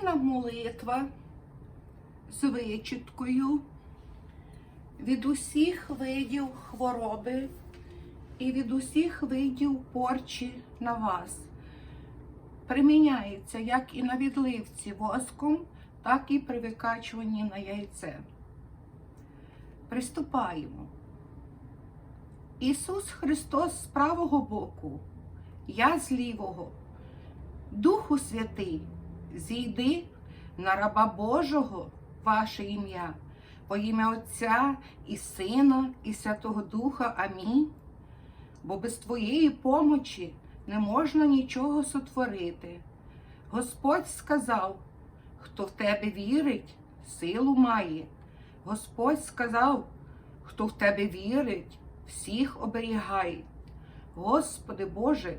Спільна молитва з вичіткою від усіх видів хвороби і від усіх видів порчі на вас. Приміняється як і на відливці воском, так і при викачуванні на яйце. Приступаємо. Ісус Христос з правого боку, я з лівого. Духу Святий, зійди на раба Божого ваше ім'я, во ім'я Отця і Сина, і Святого Духа. Амінь. Бо без Твоєї помочі не можна нічого сотворити. Господь сказав, хто в тебе вірить, силу має. Господь сказав, хто в тебе вірить, всіх оберігай. Господи Боже,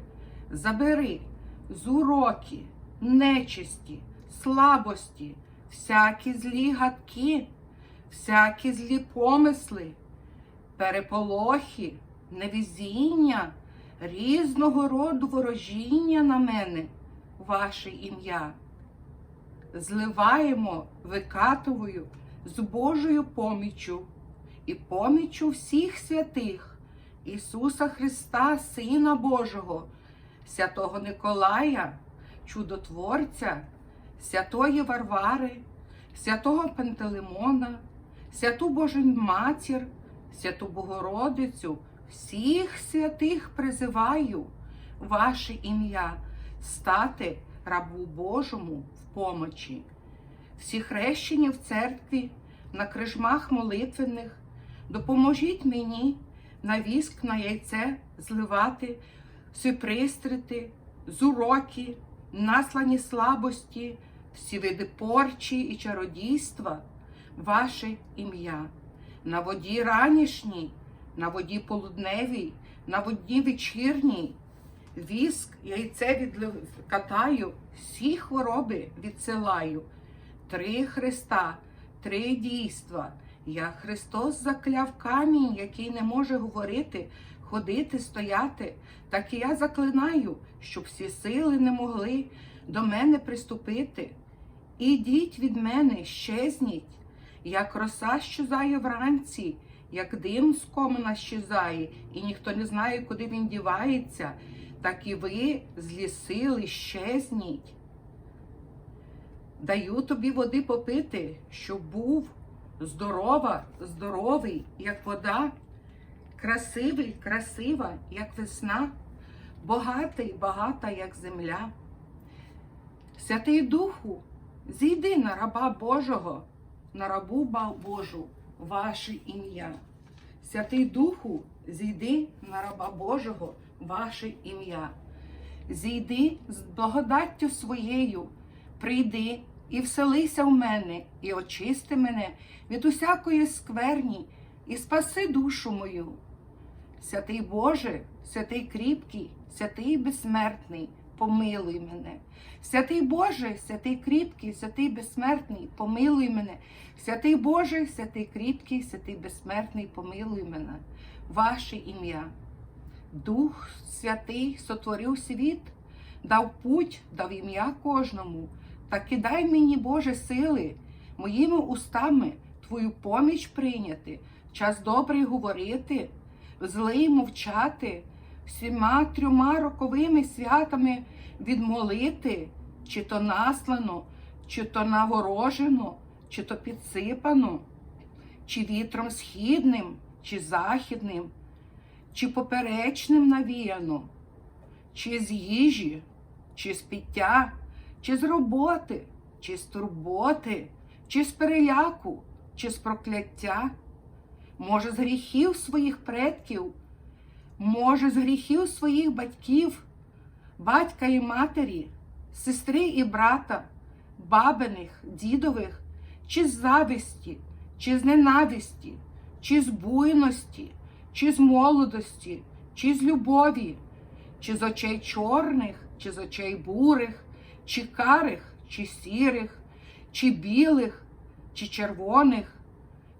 забери з уроки, нечисті, слабості, всякі злі гадки, всякі злі помисли, переполохи, невезіння, різного роду ворожіння на мене, ваше ім'я. Зливаємо викатовою з Божою поміччю і поміччю всіх святих Ісуса Христа, Сина Божого, святого Николая, Чудотворця, святої Варвари, святого Пантелеймона, святу Божу Матір, святу Богородицю, всіх святих призиваю ваше ім'я стати рабу Божому в помочі. Всі хрещені в церкві, на крижмах молитвених, допоможіть мені на віск на яйце зливати, всі пристрити, зуроки, наслані слабості, всі види порчі і чародійства, ваше ім'я. На воді ранішній, на воді полудневій, на воді вечірній, віск, яйце відлив... катаю, всі хвороби відсилаю. Три Христа, три дійства. Я Христос закляв камінь, який не може говорити, ходити, стояти. Так і я заклинаю, щоб всі сили не могли до мене приступити. Ідіть від мене, щезніть, як роса щезає вранці, як дим з комина щезає, і ніхто не знає, куди він дівається, так і ви, злі сили, щезніть. Даю тобі води попити, щоб був здорова, здоровий, як вода, красивий, красива, як весна, богатий, багата, як земля. Святий Духу, зійди на раба Божого, на рабу Божу, ваше ім'я. Святий Духу, зійди на раба Божого, ваше ім'я. Зійди з благодаттю своєю, прийди і вселися в мене, і очисти мене від усякої скверні, і спаси душу мою. Святий Боже, святий кріпкий, святий безсмертний, помилуй мене. Святий Боже, святий кріпкий, святий безсмертний, помилуй мене. Святий Боже, святий кріпкий, святий безсмертний, помилуй мене. Ваше ім'я. Дух Святий сотворив світ, дав путь, дав ім'я кожному. Так і дай мені, Боже, сили, моїми устами Твою поміч прийняти, час добрий говорити, злий мовчати, всіма трьома роковими святами відмолити, чи то наслано, чи то наворожено, чи то підсипано, чи вітром східним, чи західним, чи поперечним навіяно, чи з їжі, чи з пиття, чи з роботи, чи з турботи, чи з переляку, чи з прокляття, може, з гріхів своїх предків, може, з гріхів своїх батьків, батька і матері, сестри і брата, бабиних, дідових, чи з зависті, чи з ненависті, чи з буйності, чи з молодості, чи з любові, чи з очей чорних, чи з очей бурих, чи карих, чи сірих, чи білих, чи червоних,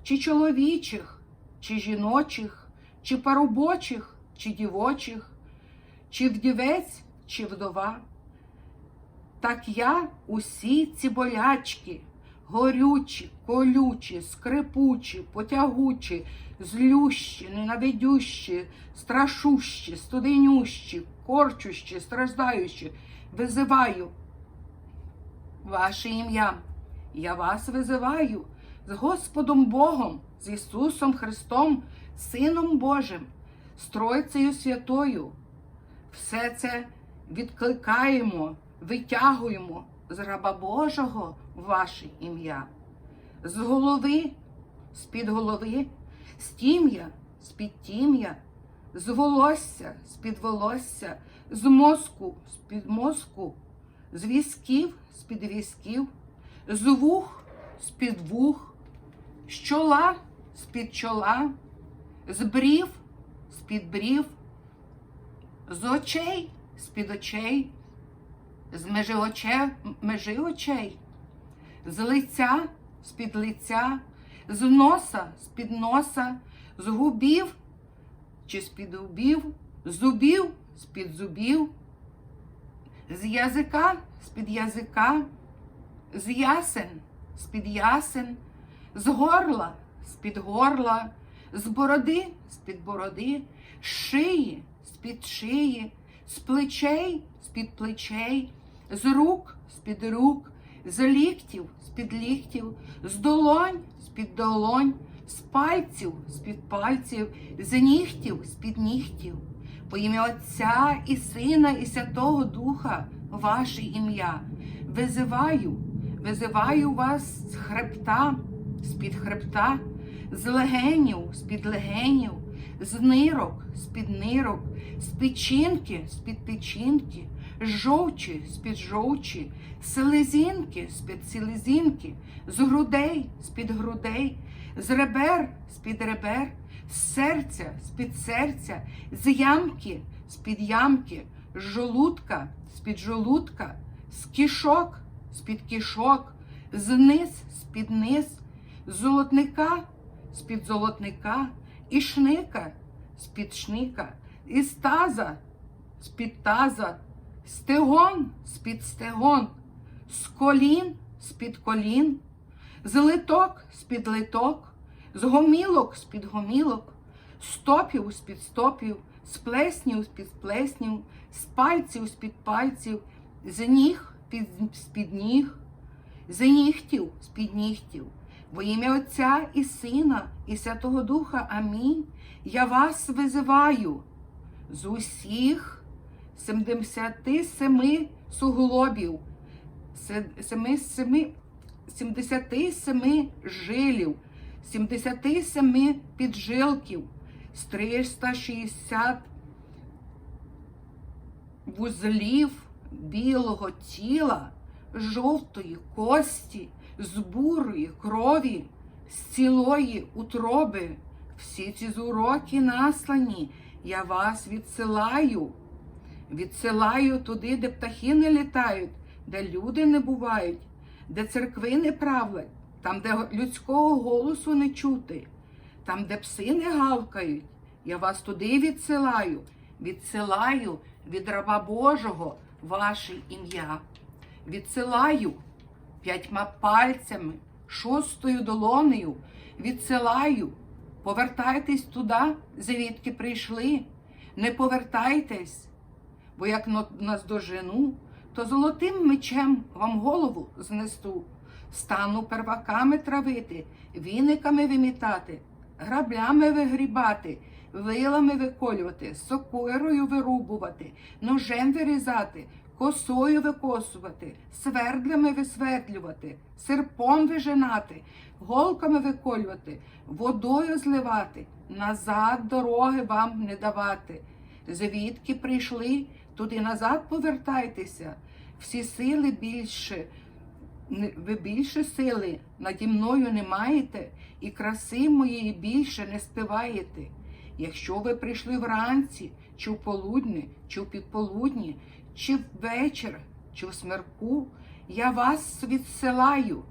чи чоловічих, чи жіночих, чи парубочих, чи дівочих, чи вдівець, чи вдова, Так я усі ці болячки, горючі, колючі, скрипучі, потягучі, злющі, ненавидющі, страшущі, студенющі, корчущі, страждаючі, визиваю ваше ім'я. Я вас визиваю з Господом Богом, з Ісусом Христом, Сином Божим, з Тройцею Святою. Все це відкликаємо, витягуємо з раба Божого в ваше ім'я, з голови, з-під голови, з тім'я, з-під тім'я, з волосся, з-під волосся, з мозку, з-під мозку, з візків, з-під візків, з вух, з-під вух, з чола, з-під чола, з брів, з-під брів, з очей, з-під очей, з межи очей, межи очей, з лиця, з-під лиця, з носа, з-під носа, з губів чи з-під губів, з зубів, з-під зубів, з язика, з-під язика, з ясен, з-під ясен, з горла, з-під горла, з бороди, з-під бороди, з шиї, з-під шиї, з плечей, з-під плечей, з рук, з-під рук, з ліктів, з-під ліктів, з долонь, з-під долонь, з пальців, з-під пальців, з нігтів, з-під нігтів. По ім'я Отця і Сина, і Святого Духа, ваше ім'я. Визиваю, визиваю вас з хребта, з-під хребта, з легенів, з-під легенів, з нирок, з-під нирок, з печінки, з-під печінки, з жовчі, з-під жовчі, з селезінки, з-під селезінки, з грудей, з-під грудей, з ребер, з-під ребер, з серця, з-під серця, з ямки, з-під ямки, з жолудка, з-під жолудка, з кішок, з-під кішок, з низ, з-під низ, золотника, з-під золотника, і шника, з-під шника, із таза, з-під таза, стегон, з-під стегон, з колін, з-під колін, з литок, з-під литок, з гомілок, з-під гомілок, з стопів, з-під стопів, з плеснів, з-під плеснів, з пальців, з-під пальців, з ніг, з-під ніг, з нігтів, з-під нігтів. Во ім'я Отця і Сина, і Святого Духа. Амінь. Я вас визиваю з усіх 77 суглобів, се- семи- семи- 77 жилів, 77 піджилків, з 360 вузлів білого тіла, жовтої кості, з бурої крові, з цілої утроби. Всі ці зуроки наслані, я вас відсилаю. Відсилаю туди, де птахи не літають, де люди не бувають, де церкви не правлять, там, де людського голосу не чути, там, де пси не гавкають. Я вас туди відсилаю, відсилаю від раба Божого ваше ім'я. Відсилаю п'ятьма пальцями, шостою долонею, відсилаю. Повертайтесь туди, звідки прийшли. Не повертайтесь, бо як наздожену, то золотим мечем вам голову знесу. Стану перваками травити, віниками вимітати, граблями вигрібати, вилами виколювати, сокирою вирубувати, ножем вирізати, косою викосувати, свердлями висвердлювати, серпом вижинати, голками виколювати, водою зливати, назад дороги вам не давати. Звідки прийшли, туди назад повертайтеся. Всі сили більше, ви більше сили наді мною не маєте, і краси моєї більше не співаєте. Якщо ви прийшли вранці, чи в полудні, чи в підполудні, чи ввечір, чи в смерку, я вас відсилаю,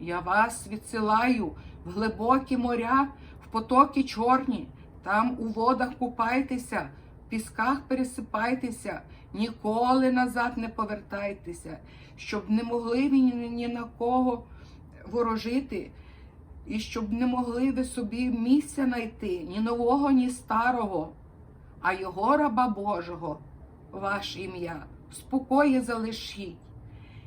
я вас відсилаю в глибокі моря, в потоки чорні, там у водах купайтеся, в пісках пересипайтеся, ніколи назад не повертайтеся, щоб не могли ви ні, на кого ворожити, і щоб не могли ви собі місця знайти, ні нового, ні старого, а його раба Божого, ваше ім'я, спокої залишіть.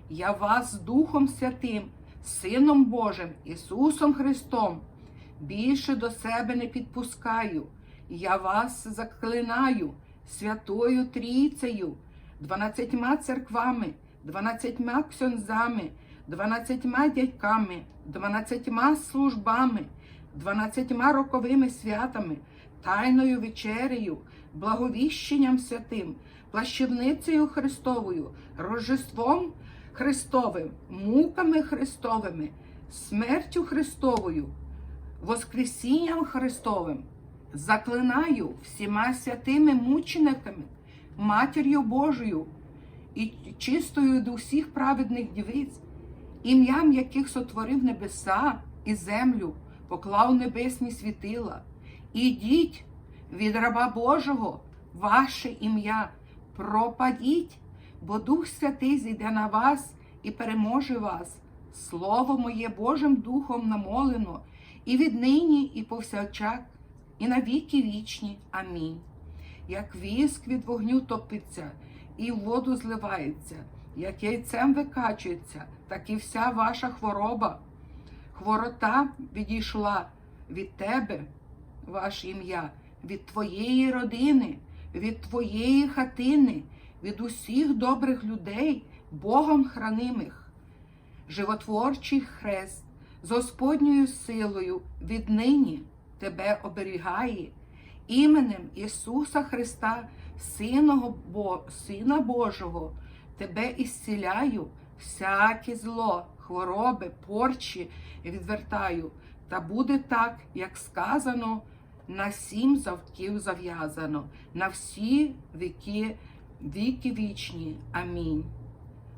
Я вас Духом Святим, Сином Божим, Ісусом Христом, більше до себе не підпускаю. Я вас заклинаю Святою Трійцею, дванадцятьма церквами, дванадцятьма ксьонзами, дванадцятьма дядьками, дванадцятьма службами, дванадцятьма роковими святами, тайною вечерею, благовіщенням святим, плащівницею Христовою, Рождеством Христовим, муками Христовими, смертю Христовою, Воскресінням Христовим. Заклинаю всіма святими мучениками, Матір'ю Божою і чистою до всіх праведних дівиць, ім'ям яких сотворив небеса і землю, поклав небесні світила. Ідіть від раба Божого, ваше ім'я, пропадіть, бо Дух Святий зійде на вас і переможе вас. Слово моє Божим Духом намолено, і віднині, і повсякчас, і на віки вічні. Амінь. Як віск від вогню топиться, і в воду зливається, як яйцем викачується, так і вся ваша хвороба. Хворота відійшла від тебе, ваше ім'я, від твоєї родини, від твоєї хатини, від усіх добрих людей, Богом хранимих. Животворчий хрест з Господньою силою віднині тебе оберігає іменем Ісуса Христа, Сина Божого, тебе ісціляю, всяке зло, хвороби, порчі відвертаю, та буде так, як сказано, на сім завків зав'язано, на всі віки, віки вічні. Амінь.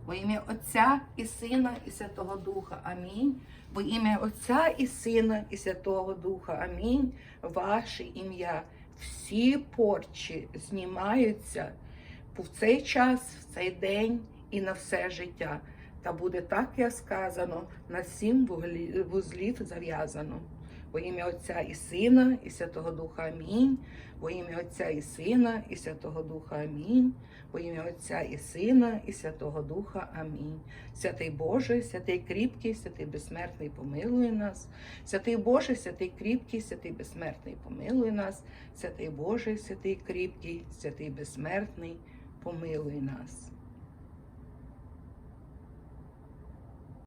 Во ім'я Отця і Сина, і Святого Духа. Амінь. Во ім'я Отця і Сина, і Святого Духа. Амінь. Ваше ім'я. Всі порчі знімаються в цей час, в цей день і на все життя. Та буде так, як сказано, на сім вузлів зав'язано. Во ім'я Отця і Сина, і Святого Духа Амінь. Во ім'я Отця і Сина, і Святого Духа Амінь. Во ім'я Отця і Сина, і Святого Духа. Амінь. Святий Боже, святий кріпкий, святий безсмертний, помилуй нас. Святий Боже, святий кріпкий, святий безсмертний, помилуй нас. Святий Боже, святий кріпкий, святий безсмертний, помилуй нас.